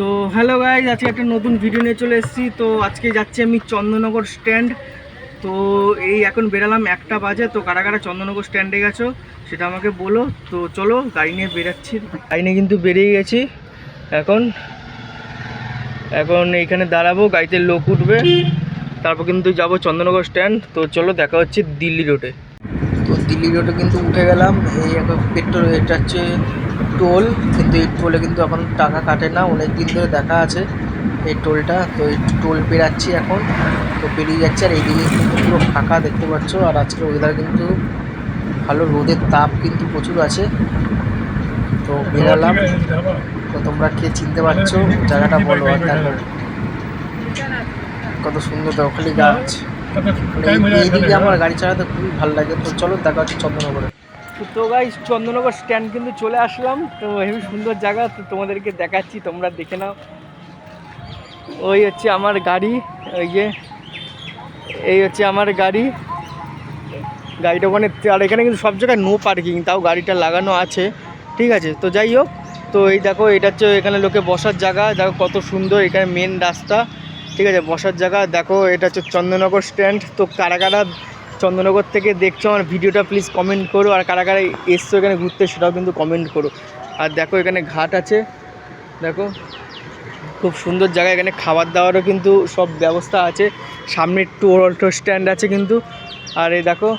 তো hello guys আজকে একটা নতুন ভিডিও নিয়ে চলে এসেছি। তো আজকে যাচ্ছি আমি চন্দননগর স্ট্যান্ড তো এই এখন বেরালাম একটা বাজে, তো কারা কারা চন্দননগর স্ট্যান্ডে গেছো সেটা আমাকে বলো। তো চলো, গাড়ি নিয়ে বেরাচ্ছি। গাড়ি নিয়ে কিন্তু বেরিয়ে গেছি। এখন এখন এইখানে দাঁড়াবো, গাড়িতে লোক উঠবে। তারপর কিন্তু যাব চন্দননগর স্ট্যান্ড তো চলো, দেখা হচ্ছে দিল্লি রোডে তো দিল্লি রোডে কিন্তু উঠে গেলাম। এই এখন পেট্রোল এটা হচ্ছে টোল, কিন্তু এই টোলে কিন্তু এখন টাকা কাটে না, অনেক দিন ধরে দেখা আছে এই টোলটা। তো এই টোল পেরাচ্ছি এখন, তো পেরিয়ে যাচ্ছে, আর এইদিকে কিন্তু পুরো ফাঁকা দেখতে পাচ্ছ, আর আজকের ওয়েদার কিন্তু ভালো, রোদের তাপ কিন্তু প্রচুর আছে। তো বেরালাম, তো তোমরা কে চিনতে পারছ, জায়গাটা বলো আর দেখো। কত সুন্দর দেখো, খালি গাছ। মানে এই- এইদিকে আমার গাড়ি চালাতে খুবই ভালো লাগে, তো চলো দেখা হচ্ছে চন্দ্রনগরে তো গাই চন্দ্রনগর স্ট্যান্ড কিন্তু চলে আসলাম। তো হেবি সুন্দর জায়গা, তো তোমাদেরকে দেখাচ্ছি, তোমরা দেখে নাও। ওই হচ্ছে আমার গাড়ি ওই যে, এই হচ্ছে আমার গাড়ি। গাড়িটা ওখানে, আর এখানে কিন্তু সব জায়গায় নো পার্কিং তাও গাড়িটা লাগানো আছে। ঠিক আছে, তো যাই হোক, তো এই দেখো, এটা হচ্ছে এখানে লোকে বসার জায়গা। দেখো কত সুন্দর, এখানে মেন রাস্তা। ঠিক আছে, বসার জায়গা। দেখো, এটা হচ্ছে চন্দ্রনগর স্ট্যান্ড তো কারা কারা চন্দ্রনগর থেকে দেখছ আমার ভিডিওটা প্লিজ কমেন্ট করো। আর কারা কারা এসছো এখানে ঘুরতে সেটাও কিন্তু কমেন্ট করো। আর দেখো এখানে ঘাট আছে, দেখো। খুব সুন্দর জায়গা, এখানে খাবার দাবারও কিন্তু সব ব্যবস্থা আছে। সামনে টোল অটো স্ট্যান্ড আছে কিন্তু। আর এই দেখো,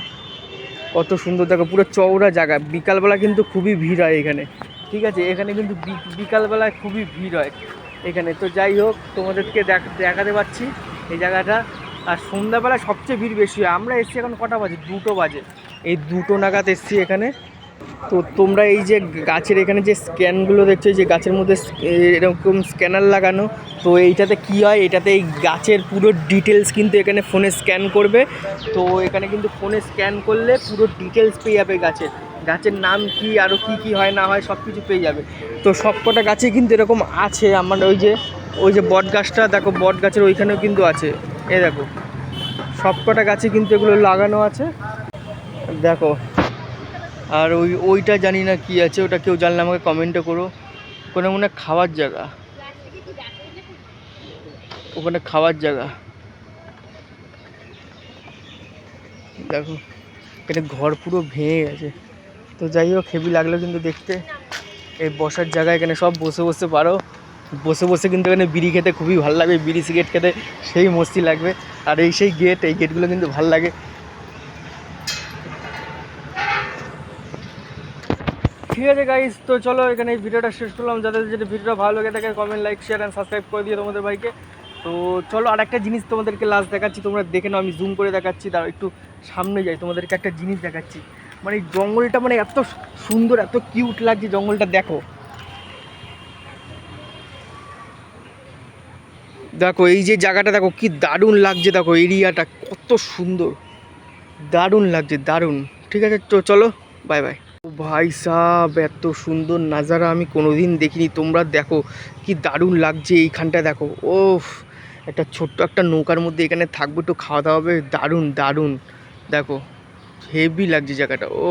কত সুন্দর, দেখো পুরো চওড়া জায়গা। বিকালবেলা কিন্তু খুবই ভিড় হয় এখানে, ঠিক আছে? এখানে কিন্তু বিকালবেলায় খুবই ভিড় হয় এখানে। তো যাই হোক, তোমাদেরকে দেখ- দেখাতে পাচ্ছি এই জায়গাটা। আর সন্ধ্যাবেলা সবচেয়ে ভিড় বেশি হয়। আমরা এসছি এখন কটা বাজে? দুটো বাজে। এই দুটো নাগাদ এসছি এখানে। তো তোমরা এই যে গাছের এখানে যে স্ক্যানগুলো দেখছ, যে গাছের মধ্যে এরকম স্ক্যানার লাগানো, তো এইটাতে কি হয়? এটাতে এই গাছের পুরো ডিটেলস কিন্তু এখানে ফোনে স্ক্যান করবে। তো এখানে কিন্তু ফোনে স্ক্যান করলে পুরো ডিটেলস পেয়ে যাবে গাছের। গাছের নাম কি আরও কি কি হয়, না হয় সব কিছু পেয়ে যাবে। তো সব কটা গাছে কিন্তু এরকম আছে। আমার ওই যে ওই যে বট গাছটা দেখো বট গাছের ওইখানেও কিন্তু আছে। এ দেখো, সব কটা গাছে কিন্তু এগুলো লাগানো আছে। দেখো, আর ওই ওইটা জানি না কি আছে, ওটা কেউ জানলে আমাকে কমেন্টে করো। ওখানে মনে খাওয়ার জায়গা। ওখানে খাওয়ার জায়গা। দেখো এটা ঘর পুরো ভেঙে গেছে। তো যাই হোক, হেভি লাগল কিন্তু দেখতে। এই বসার জায়গা এখানে সব বসে বসে পারো। বসে বসে কিন্তু এখানে বিড়ি খেতে খুবই ভালো লাগবে বিড়ি সিগারেট খেতে সেই মস্তি লাগবে। আর এই সেই গেট এই গেটগুলো কিন্তু ভালো লাগে। ঠিক আছে গাইস তো চলো এখানে এই ভিডিওটা শেষ করলাম। যাদের যদি ভিডিওটা ভালো লাগে থাকে comment like share and subscribe করে দিয়ে তোমাদের ভাইকে। তো চলো আর একটা জিনিস তোমাদেরকে লাস্ট দেখাচ্ছি, তোমরা দেখে নাও, আমি জুম করে দেখাচ্ছি তার একটু সামনে যাই, তোমাদেরকে একটা জিনিস দেখাচ্ছি। মানে জঙ্গলটা মানে এত সুন্দর, এত কিউট লাগছে জঙ্গলটা, দেখো। দেখো, এই যে জায়গাটা দেখো, কি দারুণ লাগছে, দেখো, এরিয়াটা কত সুন্দর। দারুণ লাগছে, দারুণ। ঠিক আছে, তো চলো বাই বাই ভাই সাব, এত সুন্দর নাজারা আমি কোনোদিন দেখিনি। তোমরা দেখো, কি দারুণ লাগছে এইখানটা, দেখো। ও একটা ছোট্ট একটা নৌকার মধ্যে এখানে থাকব, একটু খাওয়া দাওয়া হবে। দারুণ দারুণ। দেখো হেভি লাগছে জায়গাটা ও